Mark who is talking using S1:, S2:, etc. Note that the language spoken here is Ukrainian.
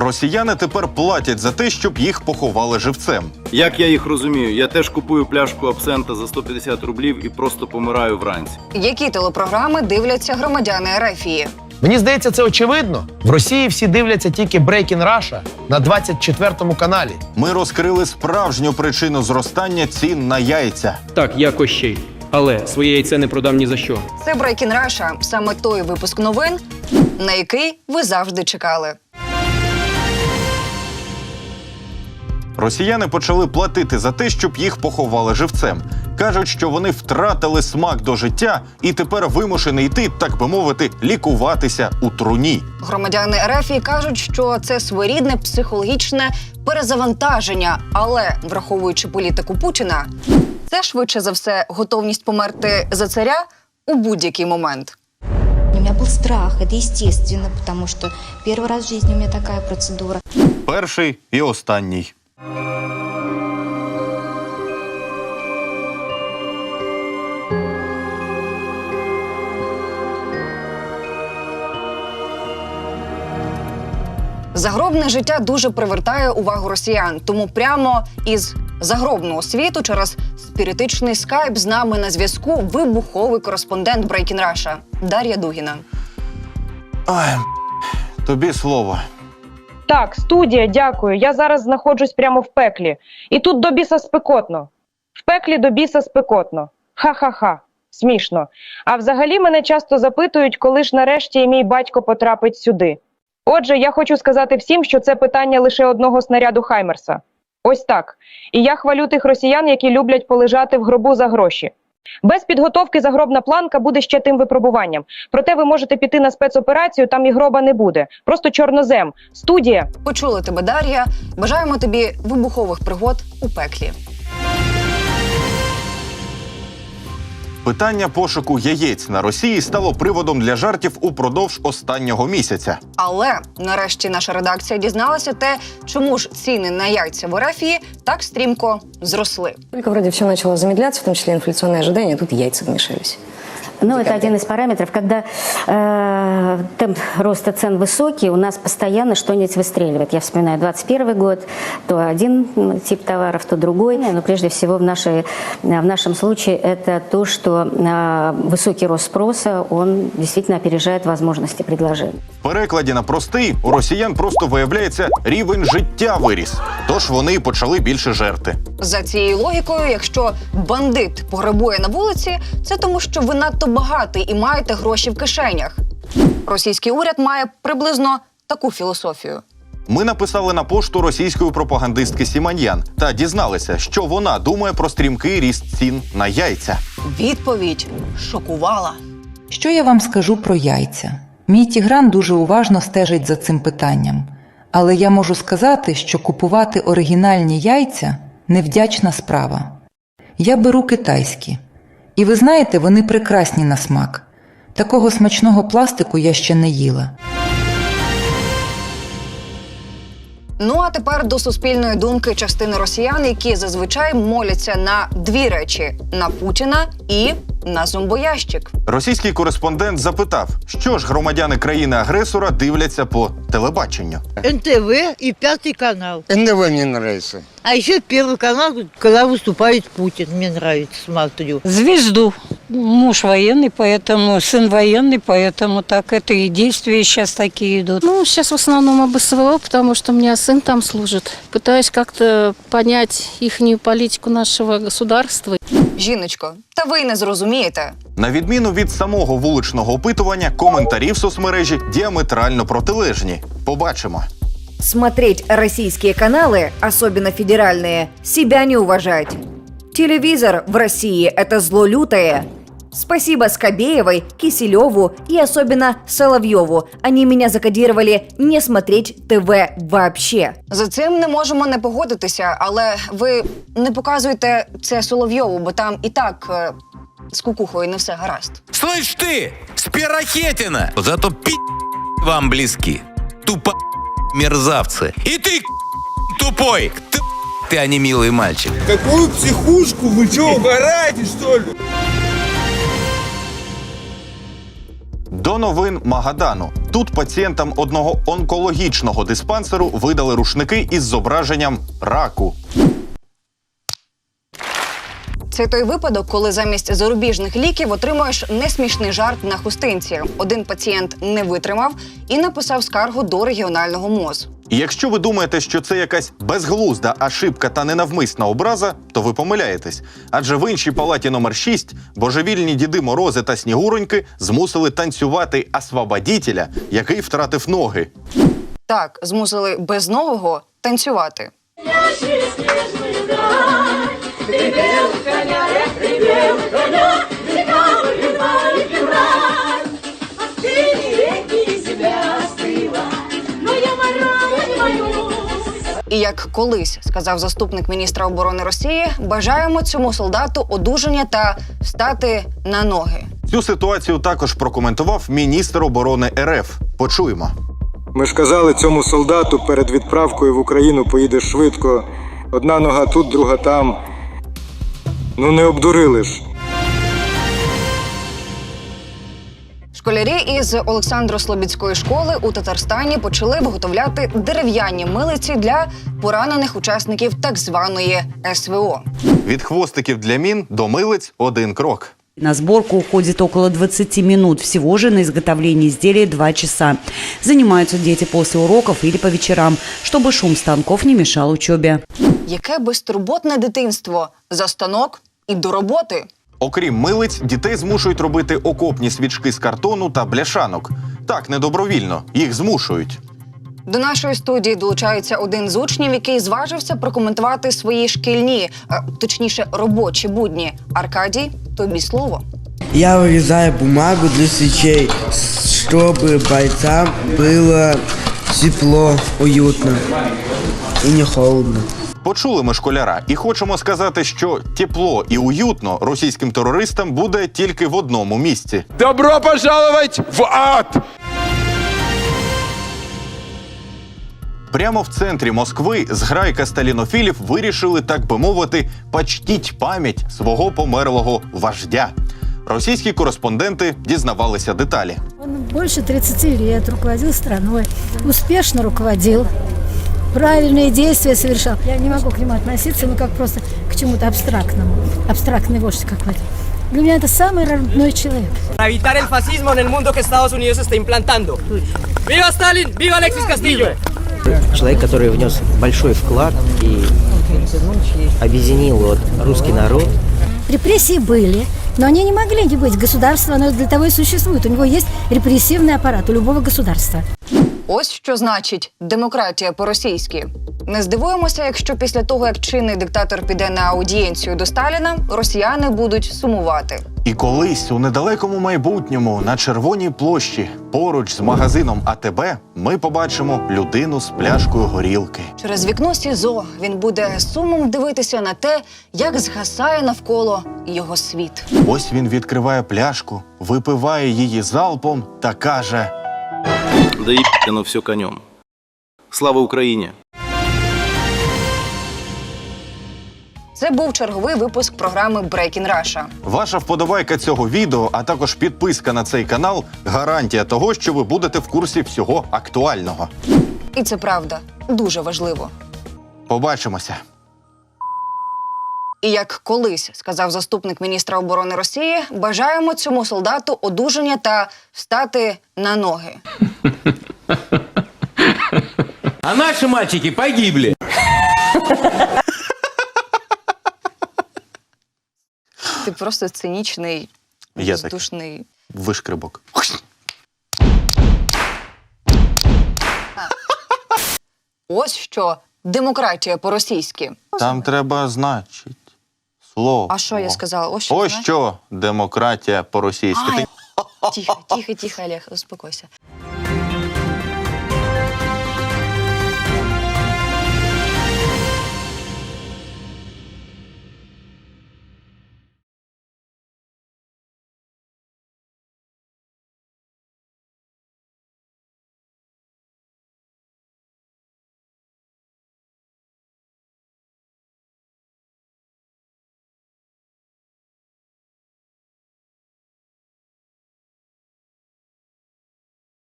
S1: Росіяни тепер платять за те, щоб їх поховали живцем.
S2: Як я їх розумію, я теж купую пляшку абсента за 150 рублів і просто помираю вранці.
S3: Які телепрограми дивляться громадяни Ерефії?
S4: Мені здається, це очевидно. В Росії всі дивляться тільки Breaking Russia на 24 каналі.
S1: Ми розкрили справжню причину зростання цін на яйця.
S5: Так, я Кощей. Але своє яйце не продам ні за що.
S3: Це Breaking Russia, саме той випуск новин, на який ви завжди чекали.
S1: Росіяни почали платити за те, щоб їх поховали живцем. Кажуть, що вони втратили смак до життя і тепер вимушені йти, так би мовити, лікуватися у труні.
S3: Громадяни Ерефії кажуть, що це своєрідне психологічне перезавантаження, але враховуючи політику Путіна, це швидше за все готовність померти за царя у будь-який момент.
S6: У меня был страх, это естественно, потому что первый раз в жизни у меня такая процедура.
S1: Перший і останній.
S3: Загробне життя дуже привертає увагу росіян, тому прямо із загробного світу через спіритичний скайп з нами на зв'язку вибуховий кореспондент Breaking Russia Дар'я Дугіна.
S1: Ай, тобі слово.
S7: Так, студія, дякую. Я зараз знаходжусь прямо в пеклі. І тут до біса спекотно. В пеклі до біса спекотно. Ха-ха-ха. Смішно. А взагалі мене часто запитують, коли ж нарешті мій батько потрапить сюди. Отже, я хочу сказати всім, що це питання лише одного снаряду Хаймерса. Ось так. І я хвалю тих росіян, які люблять полежати в гробу за гроші. Без підготовки загробна планка буде ще тим випробуванням. Проте ви можете піти на спецоперацію, там і гроба не буде. Просто чорнозем. Студія.
S3: Почули тебе, Дар'я. Бажаємо тобі вибухових пригод у пеклі.
S1: Питання пошуку яєць на Росії стало приводом для жартів упродовж останнього місяця.
S3: Але нарешті наша редакція дізналася те, чому ж ціни на яйця в Арафії так стрімко зросли.
S8: Тільки вроді все начало замедлятися, в тому числі інфляційне ожидання, тут яйця вмешались.
S9: Ну, это один из параметров. Когда э, темп роста цен высокий, у нас постоянно что-нибудь выстреливает. Я вспоминаю 21 год, то один м, тип товаров, то другой. Но прежде всего в, нашей, в нашем случае это то, что э, высокий рост спроса, он действительно опережает возможности предложения.
S1: В перекладі на простий у росіян просто виявляється рівень життя виріс. Тож вони й почали більше жерти.
S3: За цією логікою, якщо бандит пограбує на вулиці, це тому, що ви надто багатий і маєте гроші в кишенях. Російський уряд має приблизно таку філософію.
S1: Ми написали на пошту російської пропагандистки Сіманьян та дізналися, що вона думає про стрімкий ріст цін на яйця.
S3: Відповідь шокувала.
S10: Що я вам скажу про яйця? Мій Тігран дуже уважно стежить за цим питанням. Але я можу сказати, що купувати оригінальні яйця невдячна справа. Я беру китайські. І ви знаєте, вони прекрасні на смак. Такого смачного пластику я ще не їла.
S3: Ну а тепер до суспільної думки частини росіян, які зазвичай моляться на дві речі: на Путіна і на зомбоящик.
S1: Російський кореспондент запитав, що ж громадяни країни-агресора дивляться по телебаченню.
S11: НТВ и Пятый канал.
S12: НДВ мне нравится.
S11: А еще Первый канал, когда выступает Путин. Мне нравится, смотрю.
S13: Звезду. Муж военный, поэтому сын военный, поэтому так это и действия сейчас такие идут.
S14: Ну, сейчас в основном об СВО, потому что у меня сын там служит. Пытаюсь как-то понять ихнюю политику нашего государства.
S3: Жіночко, та ви й не зрозумієте.
S1: На відміну від самого вуличного опитування, коментарі в соцмережі діаметрально протилежні. Побачимо.
S15: Смотреть российские каналы, особенно федеральные, себя не уважать. Телевизор в России – это зло лютое. Спасибо Скобеевой, Киселеву и особенно Соловьеву. Они меня закодировали не смотреть ТВ вообще.
S3: За цим не можемо не погодитися, але ви не показуєте це Соловйову, бо там і так е, з кукухою не все гаразд.
S16: Слышь ты, спирохетина! Зато пи вам близки. Тупо мерзавцы. И ты тупой. Ты, ты, а не милый мальчик.
S12: Какую психушку? Вы что, угораете, что ли?
S1: До новин Магадану. Тут пацієнтам одного онкологічного диспансеру видали рушники із зображенням раку.
S3: Це той випадок, коли замість зарубіжних ліків отримуєш несмішний жарт на хустинці. Один пацієнт не витримав і написав скаргу до регіонального МОЗ.
S1: І якщо ви думаєте, що це якась безглузда ошибка та ненавмисна образа, то ви помиляєтесь. Адже в іншій палаті номер 6 божевільні діди Морози та Снігуроньки змусили танцювати освободітеля, який втратив ноги.
S3: Так, змусили безногого танцювати. І як колись сказав заступник міністра оборони Росії, бажаємо цьому солдату одужання та встати на ноги.
S1: Цю ситуацію також прокоментував міністр оборони РФ. Почуємо.
S17: Ми ж казали цьому солдату перед відправкою в Україну поїде швидко. Одна нога тут, друга там. Ну не обдурили ж.
S3: Школярі із Олександро-Слобідської школи у Татарстані почали виготовляти дерев'яні милиці для поранених учасників так званої СВО.
S1: Від хвостиків для мін до милиць один крок.
S18: На сборку уходит около 20 минут. Всего же на изготовление изделия 2 часа. Занимаются дети после уроков или по вечерам, чтобы шум станков не мешал учебе.
S3: Яке безтурботне дитинство за станок і до роботи.
S1: Окрім милиць, дітей змушують робити окопні свічки з картону та бляшанок. Так, не добровільно, їх змушують.
S3: До нашої студії долучається один з учнів, який зважився прокоментувати свої шкільні, е, точніше, робочі будні. Аркадій, тобі слово.
S19: Я вырезаю бумагу для свечей, чтобы бойцам было тепло, уютно и не холодно.
S1: Почули ми школяра, і хочемо сказати, що тепло і уютно російським терористам буде тільки в одному місці.
S12: Добро пожаловать в ад!
S1: Прямо в центрі Москви зграйка сталінофілів вирішили, так би мовити, почтіть пам'ять свого померлого вождя. Російські кореспонденти дізнавалися деталі.
S20: Он больше 30 лет руководил страной, успешно руководил, правильные действия совершал. Я не могу к нему относиться, ну как просто к чему-то абстрактному. Абстрактный вождь какой-то. Для меня это самый родной человек.
S21: Evitar el fascismo en el mundo que Estados Unidos está implantando. ¡Viva Stalin! ¡Viva Alexis Castillo!
S22: Человек, который внес большой вклад и объединил вот русский народ.
S20: Репрессии были, но они не могли не быть. Государство, оно для того и существует. У него есть репрессивный аппарат у любого государства.
S3: Ось що значить демократія по-російськи. Не здивуємося, якщо після того, як чинний диктатор піде на аудієнцію до Сталіна, росіяни будуть сумувати.
S1: І колись у недалекому майбутньому на червоній площі поруч з магазином АТБ ми побачимо людину з пляшкою горілки.
S3: Через вікно СІЗО він буде сумом дивитися на те, як згасає навколо його світ.
S1: Ось він відкриває пляшку, випиває її залпом та каже:
S2: Да ебать оно все конем. Слава Україні!
S3: Це був черговий випуск програми Breaking Russia.
S1: Ваша вподобайка цього відео, а також підписка на цей канал гарантія того, що ви будете в курсі всього актуального.
S3: І це правда дуже важливо.
S1: Побачимося.
S3: І як колись сказав заступник міністра оборони Росії, бажаємо цьому солдату одужання та встати на ноги.
S23: А наши мальчики погибли.
S3: Ти просто цинічний,
S1: Я так. Вишкрибок.
S3: Ось що демократія по-російськи.
S1: Там треба значить слово.
S3: А що я сказала? Ось що
S1: Ось
S3: знаєш?
S1: що демократія по-російськи.
S3: Ай,
S1: Ти-
S3: Тихо, тихо, тихо, Олег, успокойся.